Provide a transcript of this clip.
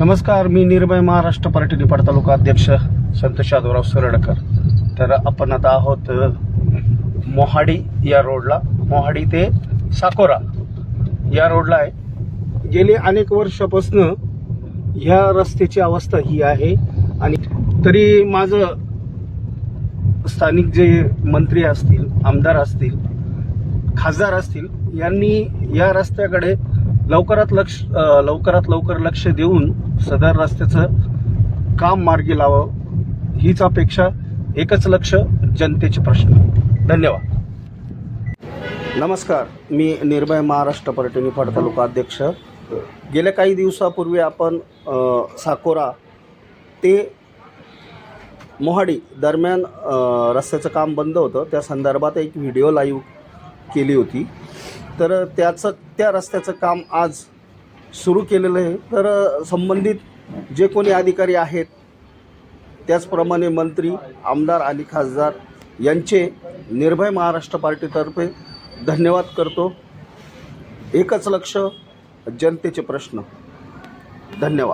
नमस्कार मी निर्भय महाराष्ट्र पार्टी निपाड तालुका अध्यक्ष संत शादूराव सरडकर. तर आपण आता आहोत मोहाडी या रोडला. मोहाडी ते साकोरा या रोडला आहे. गेली अनेक वर्षापासनं ह्या रस्त्याची अवस्था ही आहे. आणि तरी माझं स्थानिक जे मंत्री असतील आमदार असतील खासदार असतील यांनी या रस्त्याकडे लवकरात लक्ष लवकरात लवकर लक्ष देऊन सदर रस्त्याचं काम मार्गी लावावं हीच अपेक्षा एकच लक्ष जनतेचे प्रश्न. धन्यवाद. नमस्कार मी निर्भय महाराष्ट्र पर्यटन निफाड तालुका अध्यक्ष. गेल्या काही दिवसापूर्वी आपण साकोरा ते मोहाडी दरम्यान रस्त्याचं काम बंद होतं. त्या संदर्भात एक व्हिडिओ लाईव्ह केली होती. तर त्याचं त्या रस्त्याचं काम आज सुरू केलेलं आहे. तर संबंधित जे कोणी अधिकारी आहेत त्याचप्रमाणे मंत्री आमदार आणि खासदार यांचे निर्भय महाराष्ट्र पार्टीतर्फे धन्यवाद करतो. एकच लक्ष जनतेचे प्रश्न. धन्यवाद.